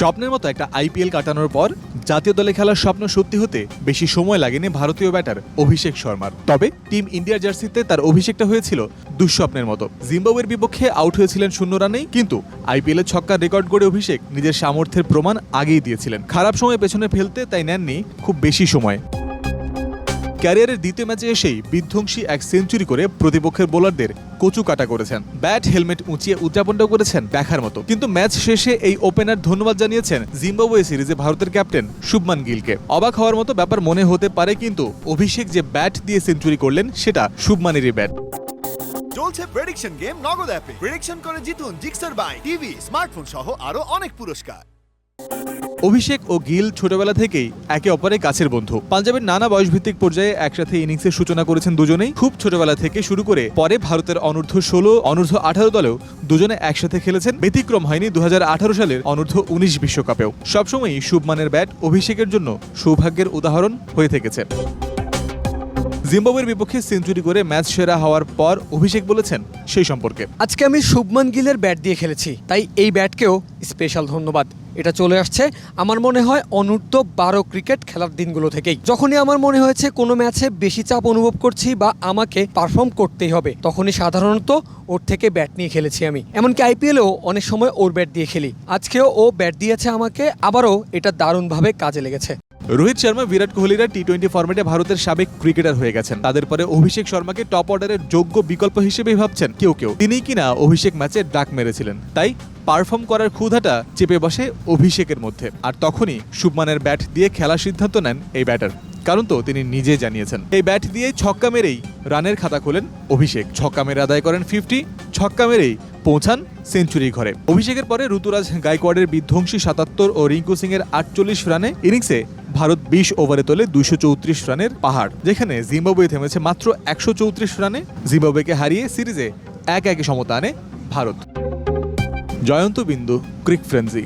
স্বপ্নের মতো একটা আইপিএল কাটানোর পর জাতীয় দলে খেলার স্বপ্ন সত্যি হতে বেশি সময় লাগেনি ভারতীয় ব্যাটার অভিষেক শর্মার। তবে টিম ইন্ডিয়ার জার্সিতে তার অভিষেকটা হয়েছিল দুঃস্বপ্নের মতো। জিম্বাবুয়ের বিপক্ষে আউট হয়েছিলেন শূন্য রানেই, কিন্তু আইপিএলে ছক্কার রেকর্ড গড়ে অভিষেক নিজের সামর্থ্যের প্রমাণ আগেই দিয়েছিলেন। খারাপ সময় পেছনে ফেলতে তাই নেননি খুব বেশি সময়। ক্যারিয়ারের দ্বিতীয় ম্যাচে এসেই বিধ্বংসী এক সেঞ্চুরি করে প্রতিপক্ষের বোলারদের কচু কাটা করেছেন। ব্যাট, হেলমেট উঁচিয়ে উদযাপনটাও করেছেন দেখার মতো। কিন্তু ম্যাচ শেষে এই ওপেনার ধন্যবাদ জানিয়েছেন জিম্বাবুয়ে সিরিজে ভারতের ক্যাপ্টেন শুভমান গিলকে। অবাক হওয়ার মতো ব্যাপার মনে হতে পারে, কিন্তু অভিষেক যে ব্যাট দিয়ে সেঞ্চুরি করলেন, সেটা শুভমানেরই ব্যাট। চলছে প্রেডিকশন গেম নগদ অ্যাপে প্রেডিকশন করে জিতুন জিক্সার বাই টিভি স্মার্টফোন সহ আরও অনেক পুরস্কার। অভিষেক ও গিল ছোটবেলা থেকেই একে অপরের কাছের বন্ধু। পাঞ্জাবের নানা বয়সভিত্তিক পর্যায়ে একসাথে ইনিংসের সূচনা করেছেন দুজনেই। খুব ছোটবেলা থেকে শুরু করে পরে ভারতের অনূর্ধ্ব ষোলো, অনূর্ধ্ব আঠারো দলেও দুজনে একসাথে খেলেছেন। ব্যতিক্রম হয়নি দু হাজার আঠারো সালের অনূর্ধ্ব উনিশ বিশ্বকাপেও। সবসময়ই শুভমানের ব্যাট অভিষেকের জন্য সৌভাগ্যের উদাহরণ হয়ে থেকেছে। জিম্বাবুয়ের বিপক্ষে সেঞ্চুরি করে ম্যাচ সেরা হওয়ার পর অভিষেক বলেছেন সেই সম্পর্কে। আজকে আমি শুভমান গিলের ব্যাট দিয়ে খেলেছি, তাই এই ব্যাটকেও স্পেশাল ধন্যবাদ। এটা চলে আসছে আমার মনে হয় অনূর্ধ্ব বারো ক্রিকেট খেলার দিনগুলো থেকেই। যখনই আমার মনে হয়েছে কোনো ম্যাচে বেশি চাপ অনুভব করছি বা আমাকে পারফর্ম করতেই হবে, তখনই সাধারণত ওর থেকে ব্যাট নিয়ে খেলেছি আমি। এমনকি আইপিএলেও অনেক সময় ওর ব্যাট দিয়ে খেলি। আজকেও ও ব্যাট দিয়েছে আমাকে, আবারও এটা দারুণভাবে কাজে লেগেছে। রোহিত শর্মা, বিরাট কোহলিরা টি টোয়েন্টি ফরম্যাটে ভারতের সাবেক ক্রিকেটার হয়ে গেছেন। তাদের পরে অভিষেক শর্মাকে টপ অর্ডারের যোগ্য বিকল্প হিসেবেই ভাবছেন কেউ কেউ। তিনি কিনা অভিষেক ম্যাচে ডাক মেরেছিলেন। তাই পারফর্ম করার ক্ষুধাটা চেপে বসে অভিষেকের মধ্যে। আর তখনই শুভমানের ব্যাট দিয়ে খেলার সিদ্ধান্ত নেন এই ব্যাটার কারণ তো তিনি নিজে জানিয়েছেন। এই ব্যাট দিয়ে ছক্কা মেরেই রানের খাতা খোলেন অভিষেক। ছক্কা মেরে আদায় করেন ফিফটি ছক্কা মেরেই পৌঁছান সেঞ্চুরি ঘরে। অভিষেকের পরে ঋতুরাজ গাইকোয়াড়ের বিধ্বংসী সাতাত্তর ও রিঙ্কু সিং এর আটচল্লিশ রানে ইনিংসে ভারত বিশ ওভারে তোলে দুইশো চৌত্রিশ রানের পাহাড়, যেখানে জিম্বাবুয়ে থেমেছে মাত্র একশো চৌত্রিশ রানে। জিম্বাবুয়েকে হারিয়ে সিরিজে এক একে সমতা আনে ভারত। জয়ন্ত বিন্দু, ক্রিক ফ্রেন্সি।